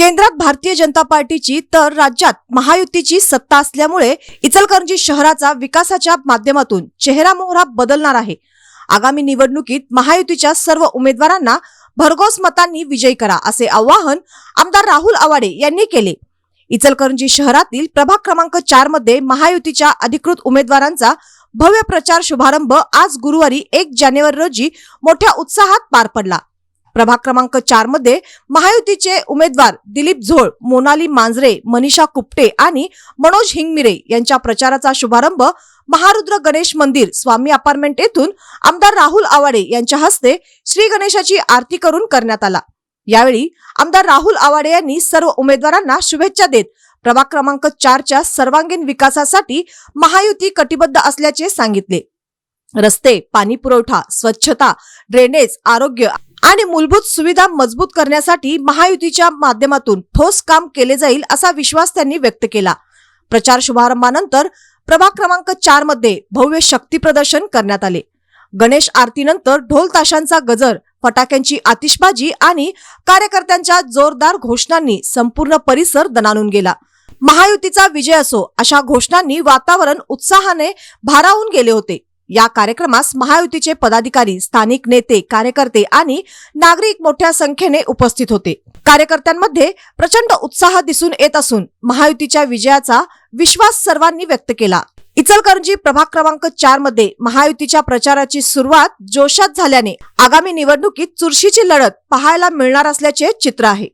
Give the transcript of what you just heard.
केंद्रात भारतीय जनता पार्टीची तर राज्यात महायुतीची सत्ता असल्यामुळे इचलकरंजी शहराचा विकासाच्या माध्यमातून चेहरा मोहरा बदलणार आहे. आगामी निवडणुकीत महायुतीच्या सर्व उमेदवारांना भरघोस मतांनी विजयी करा असे आवाहन आमदार राहुल आवाडे यांनी केले. इचलकरंजी शहरातील प्रभाग क्रमांक चारमध्ये महायुतीच्या अधिकृत उमेदवारांचा भव्य प्रचार शुभारंभ आज गुरुवारी एक जानेवारी रोजी मोठ्या उत्साहात पार पडला. प्रभाग क्रमांक चारमध्ये महायुतीचे उमेदवार दिलीप झोळ मोनाली मांजरे मनीषा कुपटे आणि मनोज हिंगमिरे यांच्या प्रचाराचा शुभारंभ महारुद्र गणेश मंदिर स्वामी अपार्टमेंट येथून आमदार राहुल आवाडे यांच्या हस्ते श्री गणेशाची आरती करून करण्यात आला. यावेळी आमदार राहुल आवाडे यांनी सर्व उमेदवारांना शुभेच्छा देत प्रभाग क्रमांक चारच्या सर्वांगीण विकासासाठी महायुती कटिबद्ध असल्याचे सांगितले. रस्ते पाणी पुरवठा स्वच्छता ड्रेनेज आरोग्य आणि मूलभूत सुविधा मजबूत करण्यासाठी महायुतीच्या माध्यमातून ठोस काम केले जाईल असा विश्वास त्यांनी व्यक्त केला. प्रचार शुभारंभानंतर प्रभाग क्रमांक चारमध्ये भव्य शक्ती प्रदर्शन करण्यात आले. गणेश आरतीनंतर ढोल ताशांचा गजर फटाक्यांची आतिषबाजी आणि कार्यकर्त्यांच्या जोरदार घोषणांनी संपूर्ण परिसर दणानून गेला. महायुतीचा विजय असो अशा घोषणांनी वातावरण उत्साहाने भारावून गेले होते. या कार्यक्रमास महायुतीचे पदाधिकारी स्थानिक नेते कार्यकर्ते आणि नागरिक मोठ्या संख्येने उपस्थित होते. कार्यकर्त्यांमध्ये प्रचंड उत्साह दिसून येत असून महायुतीच्या विजयाचा विश्वास सर्वांनी व्यक्त केला. इचलकरंजी प्रभाग क्रमांक चारमध्ये महायुतीच्या प्रचाराची सुरुवात जोशात झाल्याने आगामी निवडणुकीत चुरशीची लढत पाहायला मिळणार असल्याचे चित्र आहे.